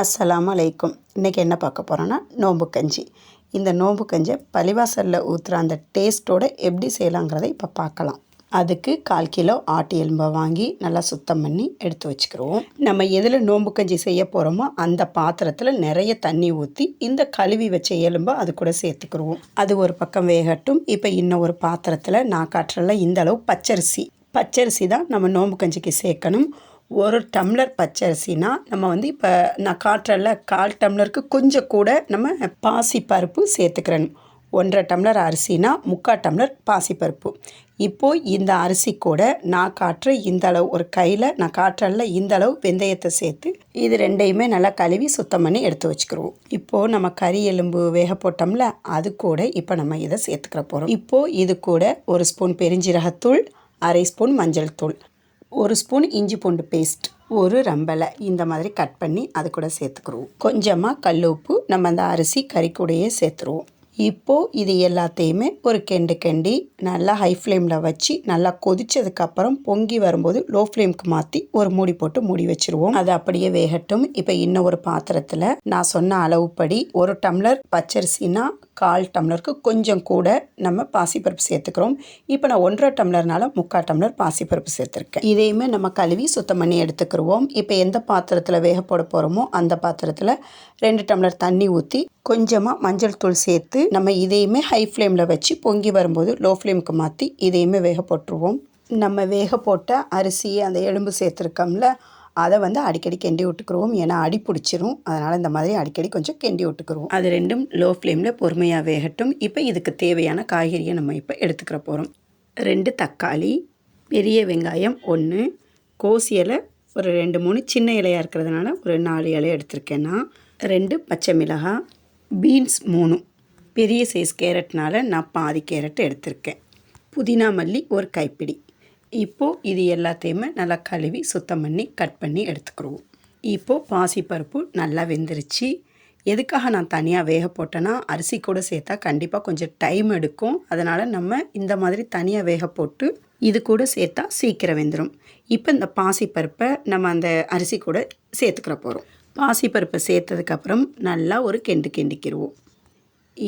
அஸ்ஸலாமு அலைக்கும் இன்றைக்கி என்ன பார்க்க போகிறோன்னா நோம்பு கஞ்சி. இந்த நோம்பு கஞ்சியை பழிவாசலில் ஊற்றுற அந்த டேஸ்ட்டோட எப்படி செய்யலாங்கிறத இப்போ பார்க்கலாம். அதுக்கு கால் கிலோ ஆட்டு எலும்பை வாங்கி நல்லா சுத்தம் பண்ணி எடுத்து வச்சுக்கிறோம் நம்ம எதில் நோம்பு கஞ்சி செய்ய போகிறோமோ அந்த பாத்திரத்தில் நிறைய தண்ணி ஊற்றி இந்த கழுவி வச்ச எலும்பை அது கூட சேர்த்துக்கிடுவோம் அது ஒரு பக்கம் வேகட்டும். இப்போ இன்னும் ஒரு பாத்திரத்தில் நான் காட்டுறல இந்த அளவு பச்சரிசி. பச்சரிசி தான் நம்ம நோம்பு கஞ்சிக்கு சேர்க்கணும். ஒரு டம்ளர் பச்சரிசினா நம்ம வந்து இப்போ நான் காட்டுறல கால் டம்ளருக்கு கொஞ்சம் கூட நம்ம பாசிப்பருப்பு சேர்த்துக்கிறணும் ஒன்றரை டம்ளர் அரிசினா முக்கால் டம்ளர் பாசிப்பருப்பு. இப்போது இந்த அரிசி கூட நான் காட்டுற இந்த அளவு ஒரு கையில் நான் காட்டுறல இந்த அளவு வெந்தயத்தை சேர்த்து இது ரெண்டையுமே நல்லா கழுவி சுத்தம் பண்ணி எடுத்து வச்சுக்கிருவோம். இப்போது நம்ம கறி எலும்பு வேக போட்டோம்ல அது கூட இப்போ நம்ம இதை சேர்த்துக்கிற போகிறோம் இப்போது இது கூட ஒரு ஸ்பூன் பெருஞ்சீரகத்தூள் அரை ஸ்பூன் மஞ்சள் தூள். ஒரு ஸ்பூன் இஞ்சி பூண்டு பேஸ்ட் ஒரு ரம்பலை இந்த மாதிரி கட் பண்ணி அது கூட சேர்த்துக்குருவோம். கொஞ்சமாக கல் உப்பு நம்ம அந்த அரிசி கறி கூடையே சேர்த்துருவோம். இப்போது இது எல்லாத்தையுமே ஒரு கெண்டு கெண்டி நல்லா ஹை ஃப்ளேமில் வச்சு நல்லா கொதிச்சதுக்கப்புறம் பொங்கி வரும்போது லோ ஃப்ளேம்க்கு மாற்றி ஒரு மூடி போட்டு மூடி வச்சுருவோம். அது அப்படியே வேகட்டும். இப்போ இன்னும் ஒரு பாத்திரத்தில் நான் சொன்ன அளவுப்படி ஒரு டம்ளர் பச்சரிசினா கால் டம்ளருக்கு கொஞ்சம் கூட நம்ம பாசிப்பருப்பு சேர்த்துக்கிறோம். இப்போ நான் ஒன்றரை டம்ளர்னால முக்கால் டம்ளர் பாசிப்பருப்பு சேர்த்துருக்கேன். இதையுமே நம்ம கழுவி சுத்தம் பண்ணி எடுத்துக்கிருவோம். இப்போ எந்த பாத்திரத்தில் வேக போட போகிறோமோ அந்த பாத்திரத்தில் ரெண்டு டம்ளர் தண்ணி ஊற்றி கொஞ்சமாக மஞ்சள் தூள் சேர்த்து நம்ம இதையுமே ஹை ஃப்ளேமில் வச்சு பொங்கி வரும்போது லோ ஃப்ளேமுக்கு மாற்றி இதையுமே வேக போட்டுருவோம். நம்ம வேக போட்ட அரிசியை அந்த எலும்பு சேர்த்துருக்கோம்ல அதை வந்து அடிக்கடி கிண்டி விட்டுக்குருவோம். ஏன்னா அடி பிடிச்சிரும். அதனால் இந்த மாதிரி அடிக்கடி கொஞ்சம் கிண்டி விட்டுக்குருவோம். அது ரெண்டும் லோ ஃப்ளேமில் பொறுமையாக வேகட்டும். இப்போ இதுக்கு தேவையான காய்கறியை நம்ம இப்போ எடுத்துக்கிற போகிறோம் ரெண்டு தக்காளி பெரிய வெங்காயம் ஒன்று கோசி இலை ஒரு ரெண்டு மூணு சின்ன இலையாக இருக்கிறதுனால ஒரு நாலு இலை எடுத்திருக்கேன்னா ரெண்டு பச்சை மிளகாய் பீன்ஸ் மூணு. பெரிய சைஸ் கேரட்னால நான் பாதி கேரட் எடுத்திருக்கேன். புதினா மல்லி ஒரு கைப்பிடி. இப்போது இது எல்லாத்தையுமே நல்லா கழுவி சுத்தம் பண்ணி கட் பண்ணி எடுத்துக்கிடுவோம். இப்போது பாசிப்பருப்பு நல்லா வெந்துருச்சு. எதுக்காக நான் தனியாக வேக போட்டேன்னா அரிசி கூட சேர்த்தா கண்டிப்பாக கொஞ்சம் டைம் எடுக்கும். அதனால் நம்ம இந்த மாதிரி தனியாக வேக போட்டு இது கூட சேர்த்தா சீக்கிரம் வெந்துடும் இப்போ இந்த பாசிப்பருப்பை நம்ம அந்த அரிசி கூட சேர்த்துக்கிற போகிறோம் பாசிப்பருப்பை சேர்த்ததுக்கப்புறம் நல்லா ஒரு கெண்டு கிண்டிக்கிடுவோம்.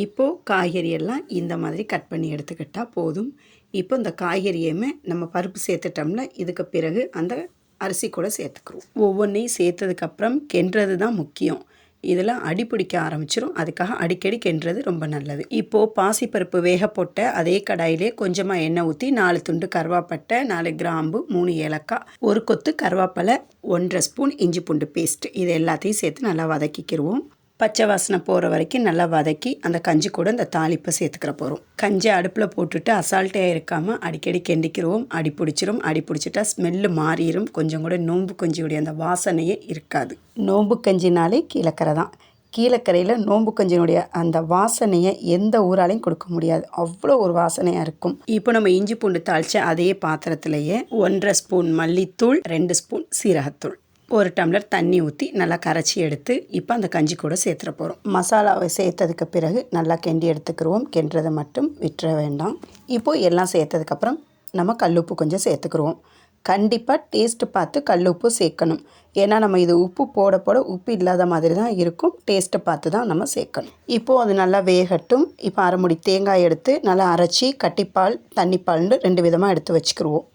இப்போது காய்கறியெல்லாம் இந்த மாதிரி கட் பண்ணி எடுத்துக்கிட்டால் போதும். இப்போ இந்த காய்கறியுமே நம்ம பருப்பு சேர்த்துட்டோம்ல இதுக்கு பிறகு அந்த அரிசி கூட சேர்த்துக்கிறோம். ஒவ்வொன்றையும் சேர்த்ததுக்கப்புறம் கென்றது தான் முக்கியம். இதில் அடி பிடிக்க ஆரம்பிச்சிரும். அதுக்காக அடிக்கடி கென்றது ரொம்ப நல்லது. இப்போது பாசிப்பருப்பு வேக போட்ட அதே கடாயிலே கொஞ்சமாக எண்ணெய் ஊற்றி நாலு துண்டு கருவாப்பட்டை நாலு கிராம்பு மூணு ஏலக்காய் ஒரு கொத்து கருவாப்பலை ஒன்றரை ஸ்பூன் இஞ்சி பூண்டு பேஸ்ட் இது எல்லாத்தையும் சேர்த்து நல்லா வதக்கிக்கிடுவோம் பச்சை வாசனை போகிற வரைக்கும் நல்லா வதக்கி அந்த கஞ்சி கூட இந்த தாளிப்பை சேர்த்துக்கிற போகிறோம் கஞ்சி அடுப்பில் போட்டுட்டு அசால்ட்டாக இருக்காமல் அடிக்கடி கெண்டிக்கிறோம் அடி பிடிச்சிரும். அடி பிடிச்சிட்டா ஸ்மெல்லு மாறிடும் கொஞ்சம் கூட நோம்பு கஞ்சியுடைய அந்த வாசனையே இருக்காது. நோம்பு கஞ்சினாலே கீழக்கரை தான். கீழக்கரையில் நோம்பு கஞ்சினுடைய அந்த வாசனையை எந்த ஊராலையும் கொடுக்க முடியாது. அவ்வளோ ஒரு வாசனையாக இருக்கும். இப்போ நம்ம இஞ்சி பூண்டு தாளித்த அதே பாத்திரத்திலேயே ஒன்றரை ஸ்பூன் மல்லித்தூள் ரெண்டு ஸ்பூன் சீரகத்தூள். ஒரு டம்ளர் தண்ணி ஊற்றி நல்லா கரைச்சி எடுத்து இப்போ அந்த கஞ்சி கூட சேர்த்துற போகிறோம் மசாலாவை சேர்த்ததுக்கு பிறகு நல்லா கெண்டி எடுத்துக்கிடுவோம் கெண்டுறதை மட்டும் விட்டுற வேண்டாம். இப்போது எல்லாம் சேர்த்ததுக்கப்புறம் நம்ம கல்லுப்பு கொஞ்சம் சேர்த்துக்கிடுவோம் கண்டிப்பாக டேஸ்ட்டு பார்த்து கல் உப்பு சேர்க்கணும். ஏன்னா நம்ம இது உப்பு போட போட உப்பு இல்லாத மாதிரி தான் இருக்கும். டேஸ்ட்டை பார்த்து தான் நம்ம சேர்க்கணும். இப்போது அது நல்லா வேகட்டும். இப்போ அரைமுடி தேங்காய் எடுத்து நல்லா அரைச்சி கட்டிப்பால் தண்ணிப்பால்னு ரெண்டு விதமாக எடுத்து வச்சுக்கிடுவோம்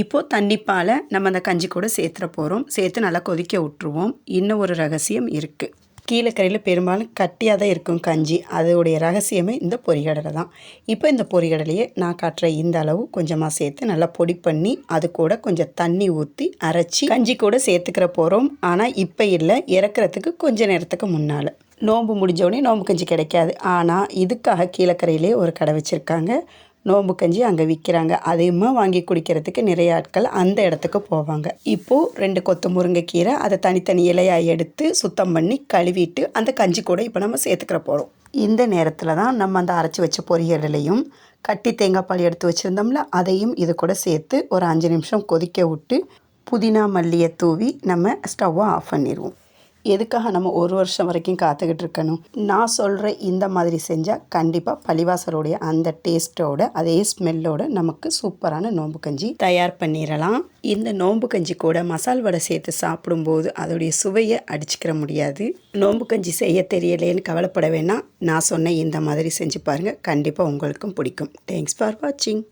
இப்போது தண்ணிப்பாலை நம்ம அந்த கஞ்சி கூட சேர்த்துற போகிறோம் சேர்த்து நல்லா கொதிக்க விட்டுருவோம். இன்னும் ஒரு ரகசியம் இருக்குது கீழக்கரையில் பெரும்பாலும் கட்டியாக தான் இருக்கும் கஞ்சி. அதோடைய ரகசியமே இந்த பொரிகடலை தான். இப்போ இந்த பொரிகடலையே நான் காட்டுற இந்த அளவு கொஞ்சமாக சேர்த்து நல்லா பொடி பண்ணி அது கூட கொஞ்சம் தண்ணி ஊற்றி அரைச்சி கஞ்சி கூட சேர்த்துக்கிற போகிறோம் ஆனால் இப்போ இல்லை. இறக்குறதுக்கு கொஞ்சம் நேரத்துக்கு முன்னால். நோம்பு முடிஞ்சோடனே நோம்பு கஞ்சி கிடைக்காது. ஆனால் இதுக்காக கீழக்கரையிலே ஒரு கடை வச்சுருக்காங்க. நோம்பு கஞ்சி அங்கே விற்கிறாங்க அதையுமே வாங்கி குடிக்கிறதுக்கு நிறைய ஆட்கள் அந்த இடத்துக்கு போவாங்க. இப்போது ரெண்டு கொத்து முருங்கைக்கீரை அதை தனித்தனி இலையாக எடுத்து சுத்தம் பண்ணி கழுவிட்டு அந்த கஞ்சி கூட இப்போ நம்ம சேர்த்துக்கிற போகிறோம் இந்த நேரத்தில் தான் நம்ம அந்த அரைச்சி வச்ச பொரியலையும் கட்டி தேங்காய் பால் எடுத்து வச்சுருந்தோம்ல அதையும் இது கூட சேர்த்து ஒரு அஞ்சு நிமிஷம் கொதிக்க விட்டு புதினா மல்லியை தூவி நம்ம ஸ்டவ்வை ஆஃப் பண்ணிடுவோம். எதுக்காக நம்ம ஒரு வருஷம் வரைக்கும் காத்துக்கிட்டு இருக்கணும் நான் சொல்கிற இந்த மாதிரி செஞ்சால் கண்டிப்பாக பழிவாசலுடைய அந்த டேஸ்ட்டோட அதே ஸ்மெல்லோட நமக்கு சூப்பரான நோம்பு கஞ்சி தயார் பண்ணிடலாம் இந்த நோம்பு கஞ்சி கூட மசால் வடை சேர்த்து சாப்பிடும்போது அதோடைய சுவையை அடிச்சுக்கிற முடியாது. நோம்பு கஞ்சி செய்ய தெரியலேன்னு கவலைப்பட வேணாம். நான் சொன்ன இந்த மாதிரி செஞ்சு பாருங்கள் கண்டிப்பாக உங்களுக்கும் பிடிக்கும். தேங்க்ஸ் ஃபார் வாட்சிங்